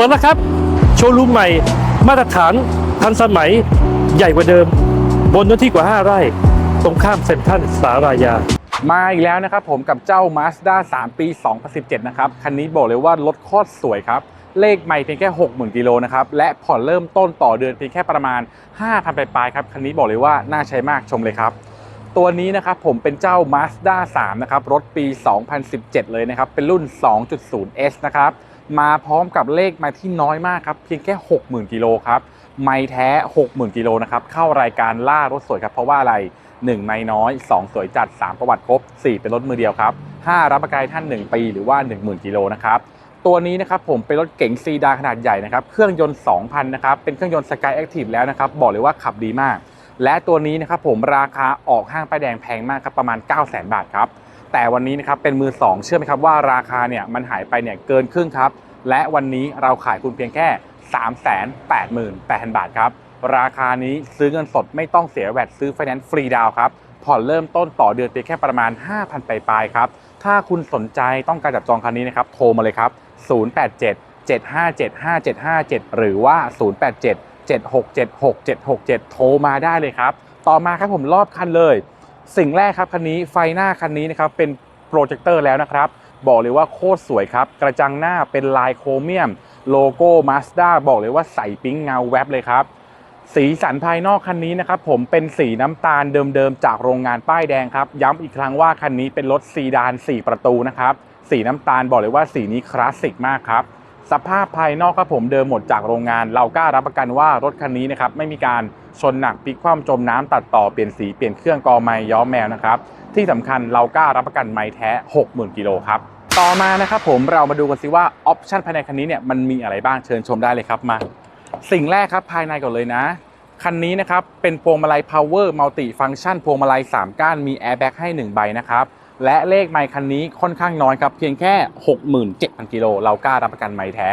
ปิดแล้วครับ โชว์รูมใหม่ มาตรฐานทันสมัยใหญ่กว่าเดิม บนเนื้อที่กว่า 5 ไร่ ตรงข้ามเซ็นทรัลสารายา มาอีกแล้วนะครับผมกับเจ้า Mazda 3 ปี 2017 นะครับ คันนี้บอกเลยว่ารถโคตรสวยครับ เลขไม่เพียงแค่ 60,000 กิโลนะครับ และผ่อนเริ่มต้นต่อเดือนเพียงแค่ประมาณ 5,000 ปลายๆครับ คันนี้บอกเลยว่าน่าใช้มากชมเลยครับตัวนี้นะครับผมเป็นเจ้า Mazda 3 นะครับ รถปี 2017 เลยนะครับ เป็นรุ่น 2.0S นะครับ มาพร้อมกับเลขมาที่น้อยมากครับ เพียงแค่ 60,000 กิโลครับไม่แท้ 60,000 กิโลนะครับเข้ารายการล่ารถสวยครับ เพราะว่าอะไร 1 ไม่น้อย 2 สวยจัด 3 ประวัติครบ 4 เป็นรถมือเดียวครับ 5 รับประกันท่าน 1 ปีหรือว่า 10,000 กิโลนะครับตัวนี้นะครับผมเป็นรถเก๋งซีดานขนาดใหญ่นะครับเครื่องยนต์ 2,000 นะครับเป็นเครื่องยนต์ Sky Active แล้วนะครับบอกเลยว่าขับดีมาก และตัวนี้นะครับผมราคาออกห้างป้ายแดงแพงมากครับประมาณ 9 0 0 0 0 0 บาทครับแต่วันนี้นะครับเป็นมือ 2 เชื่อไหมครับว่าราคาเนี่ยมันหายไปเนี่ยเกินครึ่งครับ และวันนี้เราขายคุณเพียงแค่ 388,000 บาทครับ ราคานี้ซื้อเงินสดไม่ต้องเสียแวดซื้อไฟแนนซ์ฟรีดาวครับผ่อนเริ่มต้นต่อเดือนเพียงแค่ประมาณ 5,000ปลายๆครับ ถ้าคุณสนใจต้องการจับจองคันนี้นะครับ โทรมาเลยครับ 087 757 5757 หรือว่า 087 7676 767 โทรมาได้เลยครับ ต่อมาครับผมรอบคันเลย สิ่งแรกครับคันนี้ไฟหน้าคันนี้นะครับเป็นโปรเจคเตอร์แล้วนะครับ บอกเลยว่าโคตรสวยครับ กระจังหน้าเป็นลายโครเมียม โลโก้ Mazda บอกเลยว่าใส่ปิ๊งเงาแวบเลยครับ สีสันภายนอกคันนี้นะครับผมเป็นสีน้ำตาลเดิมๆ จากโรงงานป้ายแดงครับ ย้ำอีกครั้งว่าคันนี้เป็นรถซีดาน 4 ประตูนะครับ สีน้ำตาลบอกเลยว่าสีนี้คลาสสิกมากครับ สภาพภายนอกครับผมเดิมหมดจากโรงงาน เรากล้ารับประกันว่ารถคันนี้นะครับไม่มีการชนหนักพลิกคว่ำจมน้ำตัดต่อเปลี่ยนสีเปลี่ยนเครื่องกอไม้ย้อมแมวนะครับที่สำคัญเรากล้ารับประกันไม้แท้ 60,000กิโลครับต่อมานะครับผมเรามาดูกันสิว่าออปชันภายในคันนี้เนี่ยมันมีอะไรบ้างเชิญชมได้เลยครับมา สิ่งแรกครับภายในก่อนเลยนะคันนี้นะครับเป็นพวงมาลัย power multi function พวงมาลัย 3 ก้านมี airbag ให้ 1 ใบนะครับ และเลขไมค์คันนี้ค่อนข้างน้อยครับ เพียงแค่ 67,000 กิโลเรากล้ารับประกันไมค์แท้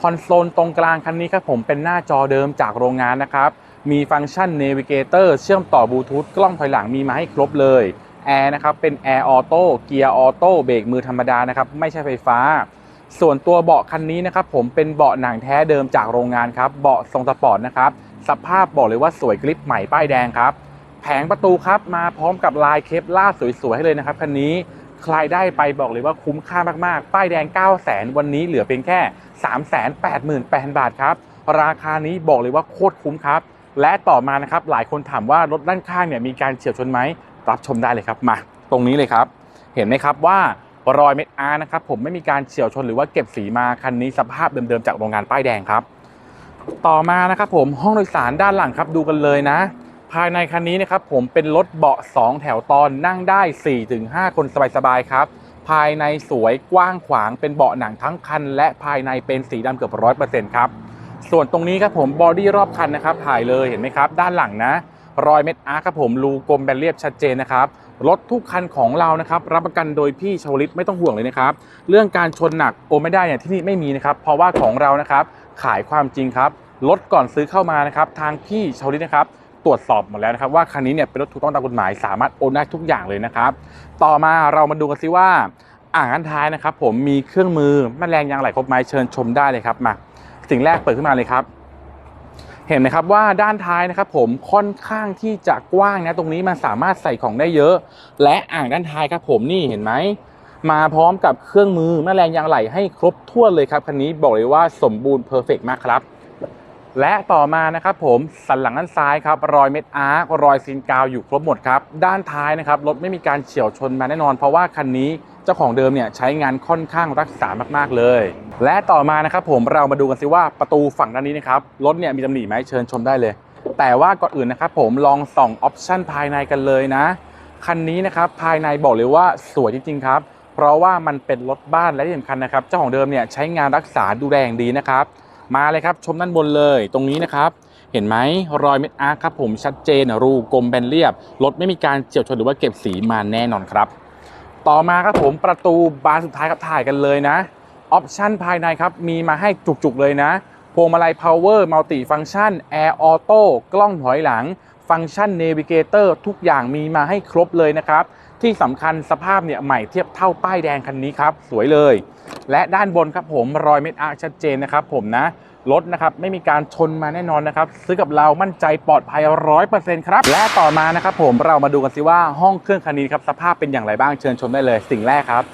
คอนโซลตรงกลางคันนี้ครับผมเป็นหน้าจอเดิมจากโรงงานนะครับ มีฟังก์ชัน Navigator เชื่อมต่อบลูทูธกล้องถอยหลังมีมาให้ครบเลยแอร์นะครับเป็นแอร์ออโต้เกียร์ออโต้เบรกมือธรรมดานะครับไม่ใช่ไฟฟ้า ส่วนตัวเบาะคันนี้นะครับผมเป็นเบาะหนังแท้เดิมจากโรงงานครับเบาะทรงสปอร์ตนะครับสภาพบอกเลยว่าสวยกริปใหม่ป้ายแดงครับ ผงประตูครับมาพร้อมกับลายเคปล่าสวยๆให้เลยนะครับคันนี้ใครได้ไปบอกเลยว่าคุ้มค่ามากๆ ป้ายแดง 9 0 0 0 0 0วันนี้เหลือเพียงแค่ 388,000 บาทครับ ราคานี้บอกเลยว่าโคตรคุ้มครับ และต่อมานะครับหลายคนถามว่ารถด้านข้างเนี่ยมีการเฉียวชนไหมรับชมได้เลยครับมา ตรงนี้เลยครับ เห็นไหมครับว่ารอยเม็ดอาร์นะครับผมไม่มีการเฉียวชนหรือว่าเก็บสีมาคันนี้สภาพเดิมๆจากโรงงานป้ายแดงครับ ต่อมานะครับผมห้องโดยสารด้านหลังครับดูกันเลยนะ ภายในคันนี้นะครับผมเป็นรถเบาะ 2 แถวตอนนั่งได้ 4-5 คนสบายๆครับภายในสวยกว้างขวางเป็นเบาะหนังทั้งคัน และภายในเป็นสีดำเกือบร้อยเปอร์เซ็นต์ครับส่วนตรงนี้ครับผมบอดี้รอบคันนะครับถ่ายเลยเห็นไหมครับด้านหลังนะ รอยเม็ดอาร์ครับผมรูกลมแบนเรียบชัดเจนนะครับรถทุกคันของเรานะครับรับประกันโดยพี่ชวลิตไม่ต้องห่วงเลยนะครับเรื่องการชนหนักโอไม่ได้เนี่ยที่นี่ไม่มีนะครับเพราะว่าของเรานะครับขายความจริงครับรถก่อนซื้อเข้ามานะครับทางพี่ชวลิตนะครับ ตรวจสอบหมดแล้วนะครับว่าคันนี้เนี่ยเป็นรถถูกต้องตามกฎหมายสามารถโอนได้ทุกอย่างเลยนะครับ ต่อมาเรามาดูกันซิว่าอ่างอันท้ายนะครับ ผมมีเครื่องมือแม่แรงยางไหลครบไหมเชิญชมได้เลยครับมาสิ่งแรกเปิดขึ้นมาเลยครับ เห็นไหมครับว่าด้านท้ายนะครับ ผมค่อนข้างที่จะกว้างนะตรงนี้มันสามารถใส่ของได้เยอะ และอ่างด้านท้ายครับ ผมนี่เห็นไหมมาพร้อมกับเครื่องมือแม่แรงยางไหลให้ครบถ้วนเลยครับคันนี้บอกเลยว่าสมบูรณ์เพอร์เฟกมากครับ และต่อมานะครับผมสันหลังด้านซ้ายครับรอยเม็ดอาร์ครอยซีนกาวอยู่ครบหมดครับด้านท้ายนะครับรถไม่มีการเฉียวชนมาแน่นอน เพราะว่าคันนี้เจ้าของเดิมเนี่ยใช้งานค่อนข้างรักษามากๆเลย และต่อมานะครับผมเรามาดูกันสิว่าประตูฝั่งด้านนี้นะครับรถเนี่ยมีตำหนิไหมเชิญชมได้เลย แต่ว่าก่อนอื่นนะครับผมลองส่องออปชั่นภายในกันเลยนะคันนี้นะครับภายในบอกเลยว่าสวยจริงๆครับเพราะว่ามันเป็นรถบ้านและที่สำคัญนะครับเจ้าของเดิมเนี่ยใช้งานรักษาดูแลอย่างดีนะครับ มาเลยครับชมด้านบนเลยตรงนี้นะครับ เห็นไหมรอยเม็ดอาร์คครับผมชัดเจนรูกลมแบนเรียบรถไม่มีการเฉียวชนหรือว่าเก็บสีมาแน่นอนครับ ต่อมาครับผมประตูบานสุดท้ายครับถ่ายกันเลยนะออปชั่นภายในครับมีมาให้จุกๆเลยนะพวงมาลัย power multi function air auto กล้องถอยหลัง ฟังก์ชัน Navigator ทุกอย่างมีมาให้ครบเลยนะครับ ที่สำคัญสภาพเนี่ยใหม่เทียบเท่าป้ายแดงคันนี้ครับ สวยเลย และด้านบนครับผมรอยเม็ดอาร์ชัดเจนนะครับผมนะรถนะครับไม่มีการชนมาแน่นอนนะครับ ซื้อกับเรามั่นใจปลอดภัย100%ครับ และต่อมานะครับผมเรามาดูกันสิว่าห้องเครื่องคันนี้ครับสภาพเป็นอย่างไรบ้างเชิญชมได้เลยสิ่งแรกครับ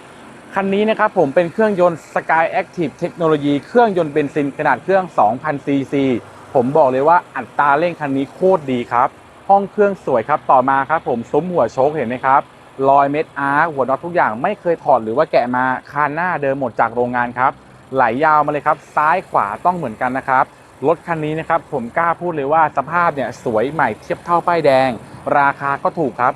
คันนี้นะครับผมเป็นเครื่องยนต์ Sky Active Technology เครื่องยนต์เบนซินขนาดเครื่อง 2,000 ซีซีผมบอกเลยว่าอัตราเร่งคันนี้โคตรดีครับ ห้องเครื่องสวยครับต่อมาครับผมซุ้มหัวโชคเห็นไหมครับรอยเม็ดอาร์คหัวน็อตทุกอย่างไม่เคยถอดหรือว่าแกะมาคานหน้าเดิมหมดจากโรงงานครับ ไหลยาวมาเลยครับ ซ้ายขวาต้องเหมือนกันนะครับรถคันนี้นะครับผมกล้าพูดเลยว่าสภาพเนี่ยสวยใหม่เทียบเท่าป้ายแดง ราคาก็ถูกครับ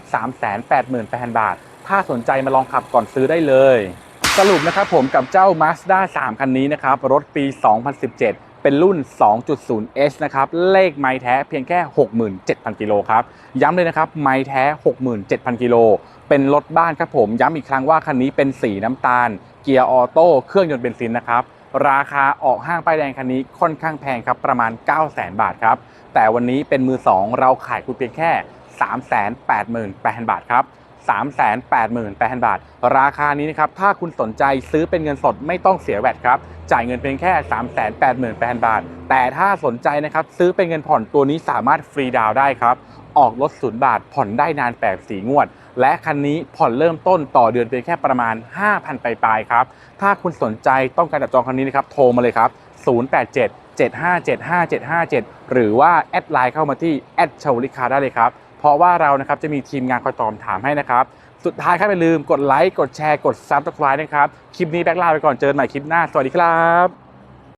388,000 บาท ถ้าสนใจมาลองขับก่อนซื้อได้เลย สรุปนะครับผมกับเจ้า Mazda 3 คันนี้นะครับ รถปี 2017 เป็นรุ่น 2.0 S นะครับ เลขไม้แท้เพียงแค่ 67,000 กิโลครับ ย้ำเลยนะครับ ไม้แท้ 67,000 กิโล เป็นรถบ้านครับผม ย้ำอีกครั้งว่าคันนี้เป็นสีน้ำตาล เกียร์ออโต้ เครื่องยนต์เบนซินนะครับ ราคาออกห้างป้ายแดงคันนี้ค่อนข้างแพงครับ ประมาณ 900,000 บาทครับ แต่วันนี้เป็นมือ 2 เราขายคุณเพียงแค่ 388,000 บาทครับ 388,000 บาท ราคานี้นะครับ ถ้าคุณสนใจซื้อเป็นเงินสดไม่ต้องเสียแวตครับ จ่ายเงินเพียงแค่ 388,000 บาท แต่ถ้าสนใจนะครับ ซื้อเป็นเงินผ่อนตัวนี้สามารถฟรีดาวน์ได้ครับ ออกรถศูนย์บาท ผ่อนได้นาน8สีงวด และคันนี้ผ่อนเริ่มต้นต่อเดือนเพียงแค่ประมาณ 5,000 ปลายๆครับ ถ้าคุณสนใจต้องการจับจองคันนี้นะครับ โทรมาเลยครับ 087 757 5757 หรือว่าแอดไลน์เข้ามาที่แอดชาวลิคาได้เลยครับ ราะว่าเรานะครับจะมีทีมงานคอยตอบถามให้นะครับ สุดท้ายครับอย่าลืมกดไลค์กดแชร์กดซับสไครต์นะครับ คลิปนี้แบ็คลาไปก่อนเจอกันใหม่คลิปหน้า สวัสดีครับ